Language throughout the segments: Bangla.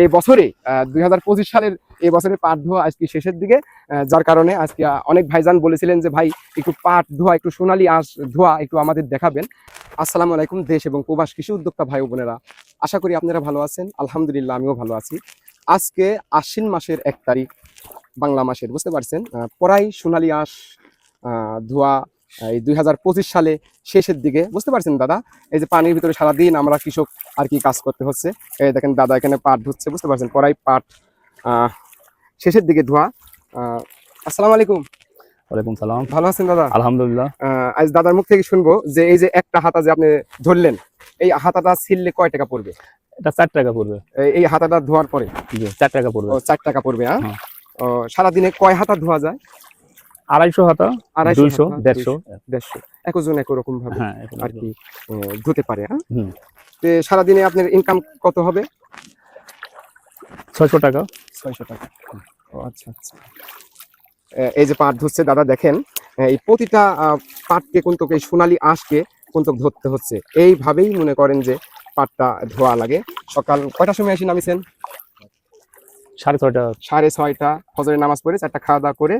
এই বছরে দুই হাজার পঁচিশ সালের এই বছরের পাট ধোয়া আজকে শেষের দিকে যার কারণে আজকে অনেক ভাইজান বলেছিলেন যে, ভাই, একটু পাট ধোয়া, একটু সোনালি আঁশ ধোয়া একটু আমাদের দেখাবেন। আসসালামু আলাইকুম, দেশ এবং প্রবাস কৃষি উদ্যোক্তা ভাই বোনেরা। আশা করি আপনারা ভালো আছেন। আলহামদুলিল্লাহ, আমিও ভালো আছি। আজকে আশ্বিন মাসের এক তারিখ, বাংলা মাসের, বুঝতে পারছেন? পরাই সোনালী আঁশ ধোয়া এই দুই সালে শেষের দিকে বুঝতে পারছেন দাদা? এই যে পানির ভিতরে সারাদিন আমরা কৃষক আর কি কাজ করতে হচ্ছে। এই দেখেন দাদা এখানে পাট ধুচ্ছে বুঝতে পারছেন? পরাই পাট শেষের দিকে ধোয়া। আসসালামু আলাইকুম। ওয়ালাইকুম সালাম। ভালো আছেন দাদা? আলহামদুলিল্লাহ। আজ দাদার মুখ থেকে শুনব যে এই যে একটা হাতা যে আপনি ধরলেন এই হাতাটা ছিললে কয় টাকা পড়বে? এটা চার টাকা পড়বে। এই- হাতাটা ধোয়ার পরে? চার টাকা পড়বে। চার টাকা পড়বে হ্যাঁ। সারাদিনে কয় হাতা ধোয়া যায়? আড়াইশো হাতা দুইশো দেড়শো। দেড়শো। একজন এক রকম ভাবে হ্যাঁ আর কি ধুতে পারে হ্যাঁ? সারাদিনে আপনার ইনকাম কত হবে? ছয়শো টাকা। ছয়শো টাকা। আচ্ছা আচ্ছা। এই যে পাট ধুচ্ছে দাদা দেখেন এই প্রতিটা পাটকে কিন্তু এই সোনালী আঁশকে কিন্তু ধরতে হচ্ছে। এইভাবেই মনে করেন যে পাটটা ধোয়া লাগে। সকাল কয়টার সময় এসে নামিছেন? সাড়ে ছয়টা। সাড়ে ছয়টা ফজরের নামাজ পড়ে চারটা খাওয়া দাওয়া করে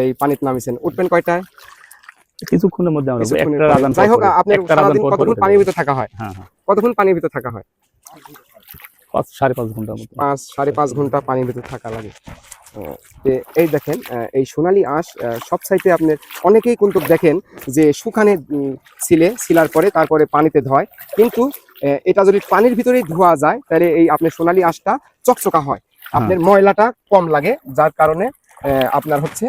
এই পানিতে নামিছেন উঠবেন কয়টায়? কিছুক্ষণের মধ্যে আমরা একটা আজান যাই হোক আপনার সারাদিন পর পর কতক্ষণ পানির ভিতরে থাকা হয়? হ্যাঁ হ্যাঁ। কতক্ষণ পানির ভিতরে থাকা হয়? পাঁচ সাড়ে পাঁচ ঘণ্টার মতো। পাঁচ সাড়ে পাঁচ ঘণ্টা পানির ভিতরে থাকা লাগে। এই দেখেন এই সোনালী আঁশ সব সাইডে আপনার অনেকেই কিন্তু দেখেন যে শুকানে ছিলে ছিলার পরে তারপরে পানিতে ধয়। কিন্তু এটা যদি পানির ভিতরেই ধোয়া যায় তাহলে এই আপনার সোনালী আঁশটা চকচকা হয়। আপনার ময়লাটা কম লাগে, যার কারণে আপনার হচ্ছে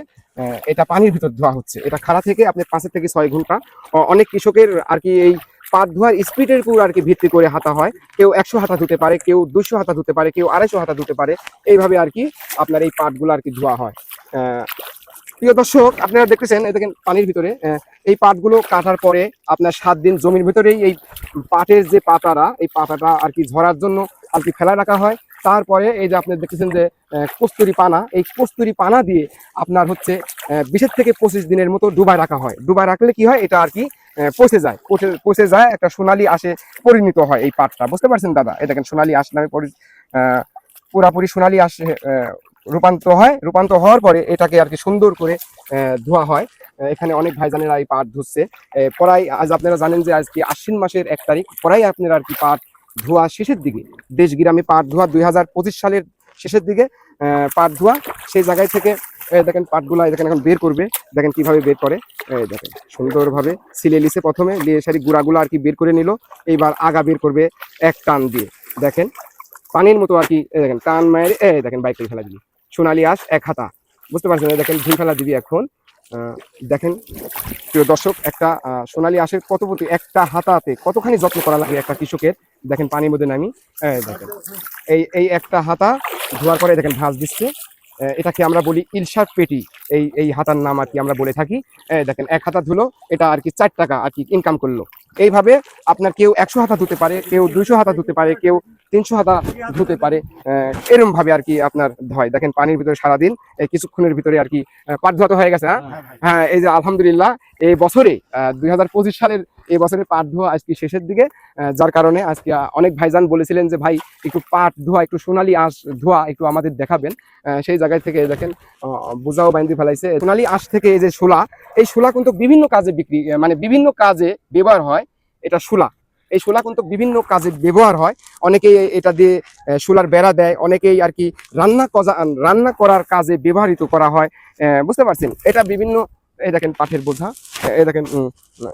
এটা পানির ভিতর ধোয়া হচ্ছে। এটা খাড়া থেকে আপনার পাঁচের থেকে ছয় ঘণ্টা অনেক কৃষকের আর কি এই পাত ধোয়ার স্পিডের উপর আর কি ভিত্তি করে হাতা হয়। কেউ একশো হাতা ধুতে পারে, কেউ দুশো হাতা ধুতে পারে, কেউ আড়াইশো হাতা ধুতে পারে। এইভাবে আর কি আপনার এই পাটগুলো আর কি ধোয়া হয়। প্রিয় দর্শক, আপনারা দেখতেছেন দেখেন পানির ভিতরে এই পাটগুলো কাটার পরে আপনার সাত দিন জমির ভিতরেই এই পাটের যে পাতারা, এই পাতাটা আর কি ঝরার জন্য আর কি ফেলা রাখা হয়। তারপরে এই যে আপনি দেখতেছেন যে কস্তুরি পানা, এই কস্তুরি পানা দিয়ে আপনার হচ্ছে বিশের থেকে পঁচিশ দিনের মতো ডুবায় রাখা হয়। ডুবায় রাখলে কি হয়? এটা আর কি পচে যায়। পচে পচে যায়, একটা সোনালি আসে, পরিণত হয় এই পাটটা। বুঝতে পারছেন দাদা? এই দেখেন সোনালী আশ নামে পুরাপুরি সোনালী আসে রূপান্তর হয়। রূপান্তর হওয়ার পরে এটাকে আর কি সুন্দর করে ধোয়া হয়। এখানে অনেক ভাইজানেরা এই পাট ধুচ্ছে। পরাই আজ আপনারা জানেন যে আজকে আশ্বিন মাসের এক তারিখ। পরাই আপনারা আর কি পাট ধোয়া শেষের দিকে দেশ গ্রামে পাট ধোয়া দুই হাজার পঁচিশ সালের শেষের দিকে পাট ধোয়া সেই জায়গায় থেকে দেখেন পাটগুলা দেখেন এখন বের করবে, দেখেন কীভাবে বের করে দেখেন সুন্দরভাবে সিলে লিসে প্রথমে লিয়ে সারি গুঁড়াগুলো আর কি বের করে নিল, এইবার আগা বের করবে এক টান দিয়ে, দেখেন পানির মতো আর কি দেখেন টান মায়ের এই দেখেন বাইক ফেলা দিবি, সোনালি আস এক হাতা, বুঝতে পারছেন দেখেন ঝুল ফেলা দিবি এখন দেখেন প্রিয় দর্শক, একটা সোনালি আঁশের কত একটা হাতাতে কতখানি যত্ন করা লাগে একটা কৃষকের দেখেন পানির মধ্যে নামি। এই দেখেন। এই এই একটা হাতা ধোয়ার পরে দেখেন ভাঁজ দিচ্ছে। এটাকে আমরা বলি ইলশার পেটি। এই এই হাতার নাম আর কি আমরা বলে থাকি। দেখেন এক হাতা ধুলো এটা আর কি চার টাকা আর কি ইনকাম করল। এইভাবে আপনার কেউ একশো হাতা ধুতে পারে কেউ দুইশো হাতা ধুতে পারে কেউ তিনশো হাতা ধুতে পারে। আহ, এরম ভাবে আর কি আপনার ধয় দেখেন পানির ভিতরে সারাদিন এই কিছুক্ষণের ভিতরে আর কি আহ, পাট ধোয়া তো হয়ে গেছে হ্যাঁ? হ্যাঁ এই যে আলহামদুলিল্লাহ এই বছরে দুই হাজার পঁচিশ সালের এই পাট ধোয়া আজকে শেষের দিকে যার কারণে আজকে অনেক ভাইজান বলেছিলেন যে, ভাই, একটু পাট ধোয়া, একটু সোনালি আঁশ ধোয়া একটু আমাদের দেখাবেন। সেই জায়গায় থেকে, দেখেন বোঝাও বাইন্দি ফেলাইছে। সোনালী আঁশ থেকে এই যে শোলা, এই শোলা কিন্তু বিভিন্ন কাজে বিক্রি মানে বিভিন্ন কাজে ব্যবহার হয় এটা শোলা। এই শোলা কিন্তু বিভিন্ন কাজে ব্যবহার হয়। অনেকেই এটা দিয়ে শোলার বেড়া দেয়, অনেকেই আর কি রান্না কজা, রান্না করার কাজে ব্যবহৃত করা হয়। বুঝতে পারছেন? এটা বিভিন্ন এই দেখেন পাটের বোঝা। এই দেখেন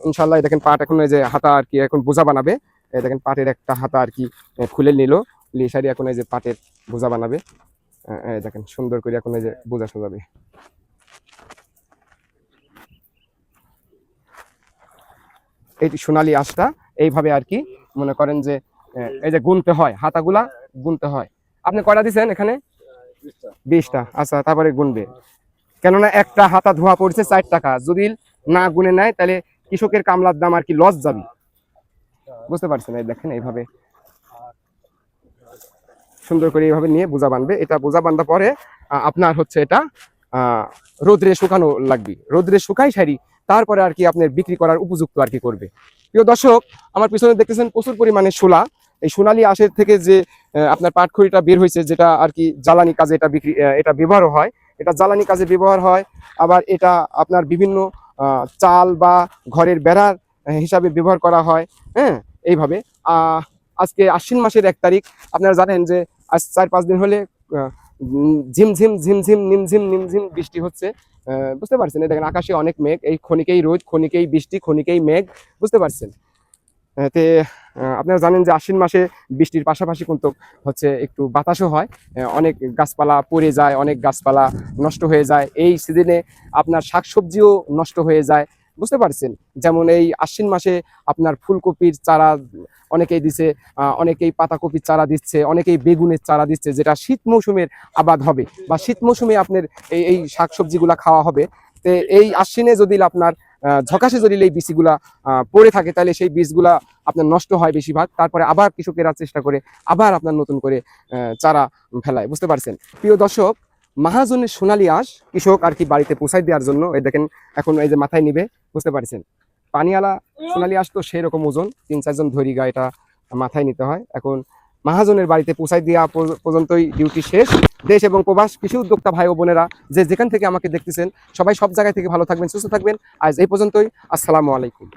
ইনশাল্লাহ এই দেখেন পাট এখন এই যে হাতা আর কি এখন বোঝা বানাবে। এই দেখেন পাটের একটা হাতা আর কি খুলে নিল। নিয়ে সারি এখন এই যে পাটের বোঝা বানাবে। এই দেখেন সুন্দর করে এখন এই যে বোঝা সাজাবে। এই সোনালি আঁশটা এইভাবে আর কি মনে করেন যে এই যে গুনতে হয় হাতাগুলা গুনতে হয়। আপনি কয়টা দিছেন এখানে? বিশটা। আচ্ছা তারপরে গুনবে। কেননা একটা হাতা ধোয়া পড়ছে চার টাকা। যদি না গুনে নেয়, তাহলে কৃষকের কামলার দাম আর কি লস যাবে। বুঝতে পারছেন? এই দেখেন, এইভাবে সুন্দর করে এইভাবে নিয়ে বোঝা বানবে। এটা বোঝা বান্ধা পরে আপনার হচ্ছে এটা রোদ্রে শুকানো লাগবে। রোদ্রে শুকাই সারি, তারপরে আর কি আপনার বিক্রি করার উপযুক্ত আর কি করবে। প্রিয় দর্শক, আমার পিছনে দেখতেছেন প্রচুর পরিমাণে শোলা এই সোনালি আঁশের থেকে যে আপনার পাটখড়িটা বের হয়েছে, যেটা আর কি জ্বালানি কাজে এটা বিক্রি এটা ব্যবহারও হয়। এটা জ্বালানি কাজে ব্যবহার হয়, আবার এটা আপনার বিভিন্ন চাল বা ঘরের বেড়ার হিসাবে ব্যবহার করা হয় হ্যাঁ এইভাবে। আজকে আশ্বিন মাসের এক তারিখ, আপনারা জানেন যে আজ চার পাঁচ দিন হলে ঝিমঝিম ঝিমঝিম নিমঝিম নিমঝিম বৃষ্টি হচ্ছে। বুঝতে পারছেন? দেখেন, আকাশে অনেক মেঘ, এই ক্ষণিকেই রোদ, ক্ষণিকেই বৃষ্টি, ক্ষণিকেই মেঘ, বুঝতে পারছেন? তে আপনারা জানেন যে আশ্বিন মাসে বৃষ্টির পাশাপাশি কিন্তু হচ্ছে একটু বাতাসও হয়। অনেক গাছপালা পড়ে যায়, অনেক গাছপালা নষ্ট হয়ে যায়। এই সিজনে আপনার শাকসবজিও নষ্ট হয়ে যায়। বুঝতে পারছেন? যেমন এই আশ্বিন মাসে আপনার ফুলকপির চারা অনেকেই দিছে অনেকেই পাতাকপির চারা দিচ্ছে, অনেকেই বেগুনের চারা দিচ্ছে, যেটা শীত মৌসুমের আবাদ হবে বা শীত মৌসুমে আপনার এই এই শাকসবজিগুলা খাওয়া হবে। তো, এই আশ্বিনে যদি আপনার ঝকাশে যদি এই বীজগুলা পড়ে থাকে, তাহলে সেই বীজগুলা আপনার নষ্ট হয় বেশিরভাগ। তারপরে আবার কৃষকেরা চেষ্টা করে, আবার আপনার নতুন করে চারা ফেলায়। বুঝতে পারছেন? প্রিয় দর্শক, মাহাজনের সোনালী আঁশ কৃষক আর কি বাড়িতে পৌঁছাই দেওয়ার জন্য, এই দেখেন, এখন এই যে মাথায় নিবে, বুঝতে পারছেন? পানিওয়ালা সোনালী আঁশ তো সেই রকম ওজন, তিন চারজন ধরি গা এটা মাথায় নিতে হয়। এখন মাহাজনের বাড়িতে পৌঁছাই দেওয়া পর্যন্তই ডিউটি শেষ। দেশ এবং প্রবাস, কৃষি উদ্যোক্তা ভাই ও বোনেরা যে যেখান থেকে আমাকে দেখতেছেন, সবাই সব জায়গায় থেকে ভালো থাকবেন, সুস্থ থাকবেন। আজ এই পর্যন্তই। আসসালামু আলাইকুম।